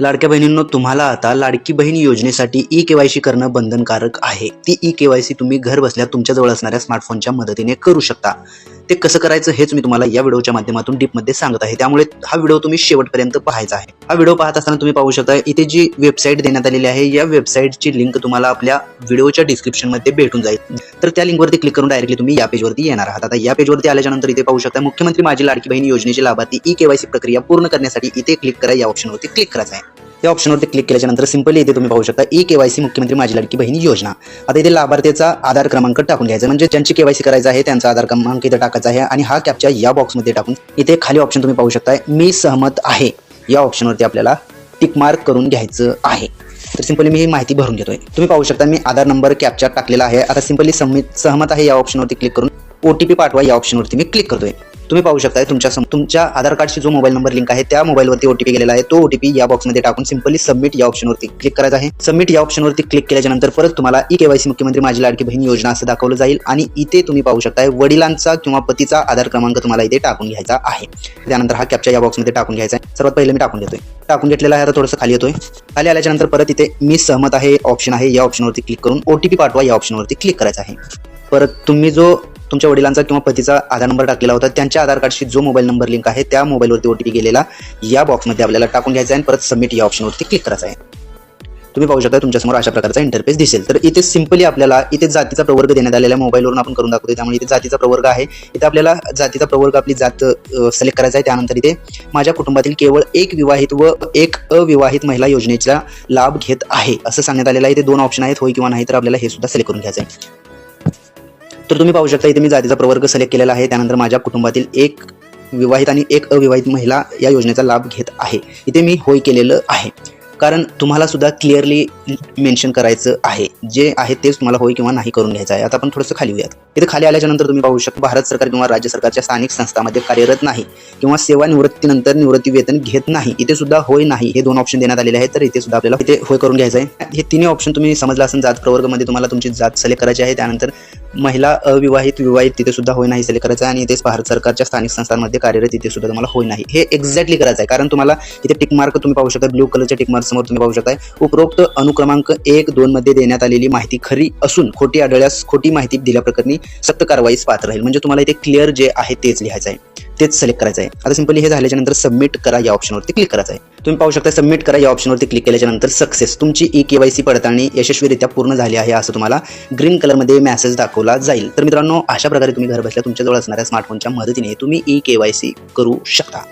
लाडक्या बहिणींनो तुम्हाला आता लाडकी बहीण योजनेसाठी ई के वाय सी करणं बंधनकारक आहे. ती ई के वाय सी तुम्ही घर बसल्या तुमच्याजवळ असणाऱ्या स्मार्टफोनच्या मदतीने करू शकता. ते कसं करायचं हेच मी तुम्हाला या व्हिडिओच्या माध्यमातून डीपमध्ये सांगत आहे. त्यामुळे हा व्हिडिओ तुम्ही शेवटपर्यंत पाहायचा आहे. हा व्हिडिओ पाहत असताना तुम्ही पाहू शकता इथे जी वेबसाईट देण्यात आलेली आहे या वेबसाईटची लिंक तुम्हाला आपल्या व्हिडिओच्या डिस्क्रिप्शनमध्ये भेटून जाईल. तर त्या लिंकवरती क्लिक करून डायरेक्टली तुम्ही या पेजवरती येणार आहात. आता या पेजवरती आल्याच्यानंतर इथे पाहू शकता मुख्यमंत्री माझी लाडकी बहीण योजनेचे लाभार्थी ई केवायसी प्रक्रिया पूर्ण करण्यासाठी इथे क्लिक करा या ऑप्शनवरती क्लिक करायचं आहे. या ऑप्शनवरती क्लिक केल्याच्यानंतर सिंपली इथे तुम्ही पाहू शकता. ई केवायसी मुख्यमंत्री माझी लडकी बहिणी योजना. आता इथे लाभार्थीचा आधार क्रमांक टाकून घ्यायचा म्हणजे ज्यांची केवायसी करायचं आहे त्यांचा आधार क्रमांक इथे टाकायचा आहे आणि हा कॅपच्या या बॉक्समध्ये टाकून इथे खाली ऑप्शन तुम्ही पाहू शकता मी सहमत आहे. या ऑप्शनवरती आपल्याला टिक मार्क करून घ्यायचं आहे. तर सिंपली मी ही माहिती भरून घेतोय. तुम्ही पाहू शकता मी आधार नंबर कॅप्चर टाकलेला आहे. आता सिंपली सहमित सहमत आहे या ऑप्शनवरती क्लिक करून. ओ टी पी पाठवा या ऑप्शनवरती मी क्लिक करतोय. तुम्ही पाहू शकता तुमच्या सम- तुमच्या आधार कार्डशी जो मोबाईल नंबर लिंक आहे त्या मोबाईलवरती ओटीपी गेलेला आहे. तो ओटीपी या बॉक्समध्ये टाकून सिंपली सबमिट या ऑप्शनवरती क्लिक करायचं आहे. सबमिट या ऑप्शनवरती क्लिक केल्याच्यानंतर परत तुम्हाला ई केवायसी मुख्यमंत्री माझी लाडकी बहीण योजना असं दाखवलं जाईल आणि इथे तुम्ही पाहू शकता वडिलांचा किंवा पतीचा आधार क्रमांक तुम्हाला इथे टाकून घ्यायचा आहे. त्यानंतर हा कॅप्चा या बॉक्समध्ये टाकून घ्यायचा आहे. सर्वात पहिले मी टाकून देतोय. टाकून घेतलेला आहे आता थोडंसं खाली येतोय. खाली आल्याच्यानंतर परत इथे मी सहमत आहे ऑप्शन आहे या ऑप्शनवरती क्लिक करून ओटीपी पाठवा या ऑप्शनवरती क्लिक करायचं आहे. परत तुम्ही जो तुमच्या वडिलांचा किंवा पतीचा आधार नंबर टाकलेला होता. त्यांच्या आधार कार्डशी जो मोबाईल नंबर लिंक आहे त्या मोबाईलवरती ओटीपी गेलेला. या बॉक्समध्ये आपल्याला टाकून घ्यायचा आहे आणि परत सबमिट या ऑप्शनवरती क्लिक करायचं आहे. तुम्ही पाहू शकता तुमच्यासमोर अशा प्रकारचा इंटरफेस दिसेल. तर इथे सिंपली आपल्याला इथे जातीचा प्रवर्ग देण्यात आलेला मोबाईलवरून आपण करून दाखवतो त्यामुळे इथे जातीचा प्रवर्ग आहे. इथे आपल्याला जातीचा प्रवर्ग आपली जात सिलेक्ट करायचा आहे. त्यानंतर इथे माझ्या कुटुंबातील केवळ एक विवाहित व एक अविवाहित महिला योजनेचा लाभ घेत आहे असं सांगण्यात आलेलं आहे. इथे दोन ऑप्शन आहेत. होय किंवा नाही तर आपल्याला हे सुद्धा सिलेक्ट करून घ्यायचं आहे. तर तुम्ही पाहू शकता इथे मी जातीचा प्रवर्ग सिलेक्ट केलेला आहे. त्यानंतर माझ्या कुटुंबातील एक विवाहित आणि एक अविवाहित महिला या योजनेचा लाभ घेत आहे. इथे मी होय केलेलं आहे. कारण तुम्हाला सुद्धा क्लिअरली मेन्शन करायचं आहे. जे आहे तेच तुम्हाला होय किंवा नाही करून घ्यायचं आहे. आता आपण थोडंसं खाली येऊयात. इथे खाली आल्याच्यानंतर तुम्ही पाहू शकता भारत सरकार किंवा राज्य सरकारच्या स्थानिक संस्थामध्ये कार्यरत नाही किंवा सेवा निवृत्तीनंतर निवृत्ती वेतन घेत नाही. इथे सुद्धा होय नाही. हे दोन ऑप्शन देण्यात आलेले आहेत. तर इथे सुद्धा आपल्याला इथे होय करून घ्यायचं आहे. हे तिन्ही ऑप्शन तुम्ही समजला असेल जात प्रवर्गमध्ये तुम्हाला तुमची जात सिलेक्ट करायची आहे. त्यानंतर महिला अविवाहित विवाहित तिथे सुद्धा होय नाही सिलेक्ट करायचं आहे आणि इथेच भारत सरकारच्या स्थानिक संस्थांमध्ये कार्यरत तिथे सुद्धा तुम्हाला होय नाही. हे एक्झॅक्टली करायचं आहे कारण तुम्हाला इथे टिक मार्क तुम्ही पाहू शकता ब्ल्यू कलरच्या टिक मार्क समोर तुम्ही पाहू शकता उपरोक्त अनुक्रमांक एक दोन मध्ये देण्यात आलेली माहिती खरी असून खोटी आढळल्यास खोटी माहिती दिल्याप्रकरणी सक्त कारवाईस पात्र राहील. म्हणजे तुम्हाला इथे क्लिअर जे आहे तेच लिहायचं आहे तेच सिलेक्ट करायचं आहे आता सिंपली हे झाल्याच्यानंतर सबमिट करा या ऑप्शनवरती क्लिक करायचं आहे तुम्ही पाहू शकता सबमिट करा या ऑप्शनवरती क्लिक केल्याच्यानंतर सक्सेस तुमची ई केवायसी पडताळणी यशस्वीरित्या पूर्ण झाली आहे असं तुम्हाला ग्रीन कलरमध्ये मेसेज दाखवला जाईल. तर मित्रांनो अशा प्रकारे तुम्ही घर बसल्या तुमच्याजवळ असणाऱ्या स्मार्टफोनच्या मदतीने तुम्ही ई केवायसी करू शकता.